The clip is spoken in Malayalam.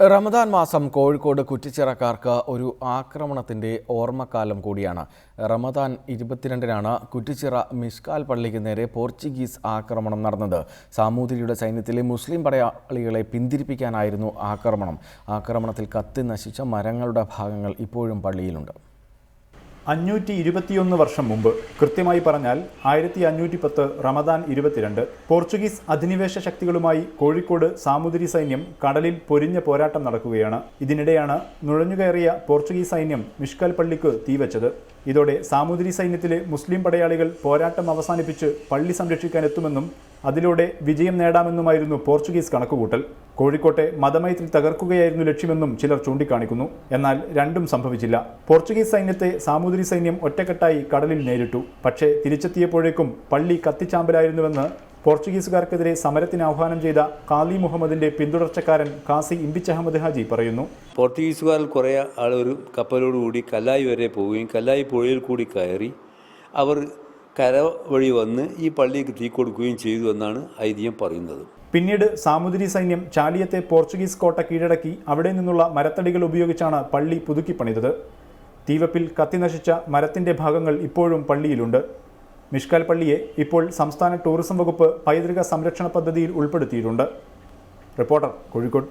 റമദാൻ മാസം കോഴിക്കോട് കുറ്റിച്ചിറക്കാർക്ക് ഒരു ആക്രമണത്തിന്റെ ഓർമ്മക്കാലം കൂടിയാണ്. റമദാൻ ഇരുപത്തിരണ്ടിനാണ് കുറ്റിച്ചിറ മിഷ്കാൽ പള്ളിക്ക് നേരെ പോർച്ചുഗീസ് ആക്രമണം നടന്നത്. സാമൂതിരിയുടെ സൈന്യത്തിലെ മുസ്ലിം പടയാളികളെ പിന്തിരിപ്പിക്കാനായിരുന്നു ആക്രമണം. ആക്രമണത്തിൽ കത്തി നശിച്ച മരങ്ങളുടെ ഭാഗങ്ങൾ ഇപ്പോഴും പള്ളിയിലുണ്ട്. അഞ്ഞൂറ്റി ഇരുപത്തിയൊന്ന് വർഷം മുമ്പ് കൃത്യമായി പറഞ്ഞാൽ ആയിരത്തി അഞ്ഞൂറ്റി പത്ത് റമദാൻ ഇരുപത്തിരണ്ട് പോർച്ചുഗീസ് അധിനിവേശ ശക്തികളുമായി കോഴിക്കോട് സാമുദ്രി സൈന്യം കടലിൽ പൊരിഞ്ഞ പോരാട്ടം നടക്കുകയാണ്. ഇതിനിടെയാണ് നുഴഞ്ഞുകയറിയ പോർച്ചുഗീസ് സൈന്യം മിഷ്കൽ പള്ളിക്ക് തീവച്ചത്. ഇതോടെ സാമുദ്രി സൈന്യത്തിലെ മുസ്ലിം പടയാളികൾ പോരാട്ടം അവസാനിപ്പിച്ച് പള്ളി സംരക്ഷിക്കാൻ എത്തുമെന്നും അതിലൂടെ വിജയം നേടാമെന്നുമായിരുന്നു പോർച്ചുഗീസ് കണക്കുകൂട്ടൽ. കോഴിക്കോട്ടെ മതമൈത്രി തകർക്കുകയായിരുന്നു ലക്ഷ്യമെന്നും ചിലർ ചൂണ്ടിക്കാണിക്കുന്നു. എന്നാൽ രണ്ടും സംഭവിച്ചില്ല. പോർച്ചുഗീസ് സൈന്യത്തെ സാമൂതിരി സൈന്യം ഒറ്റക്കെട്ടായി കടലിൽ നേരിട്ടു. പക്ഷേ തിരിച്ചെത്തിയപ്പോഴേക്കും പള്ളി കത്തിച്ചാമ്പലായിരുന്നുവെന്ന് പോർച്ചുഗീസുകാർക്കെതിരെ സമരത്തിന് ആഹ്വാനം ചെയ്ത കാലി മുഹമ്മദിന്റെ പിന്തുടർച്ചക്കാരൻ കാസി ഇമ്പിച്ച് അഹമ്മദ് ഹാജി പറയുന്നു. പോർച്ചുഗീസുകാരിൽ കുറേ ഒരു കപ്പലോടുകൂടി കല്ലായി വരെ പോവുകയും കല്ലായി പുഴയിൽ കൂടി കയറി അവർ കര വഴി വന്ന് ഈ പള്ളിക്ക് തീ കൊടുക്കുകയും ചെയ്തു എന്നാണ് ഐതിഹ്യം പറയുന്നത്. പിന്നീട് സാമുദ്രി സൈന്യം ചാലിയത്തെ പോർച്ചുഗീസ് കോട്ട കീഴടക്കി അവിടെ നിന്നുള്ള മരത്തടികൾ ഉപയോഗിച്ചാണ് പള്ളി പുതുക്കിപ്പണിതത്. തീവപ്പിൽ കത്തിനശിച്ച മരത്തിന്റെ ഭാഗങ്ങൾ ഇപ്പോഴും പള്ളിയിലുണ്ട്. മിഷ്കാൽ പള്ളിയെ ഇപ്പോൾ സംസ്ഥാന ടൂറിസം വകുപ്പ് പൈതൃക സംരക്ഷണ പദ്ധതിയിൽ ഉൾപ്പെടുത്തിയിട്ടുണ്ട്. റിപ്പോർട്ടർ കോഴിക്കോട്.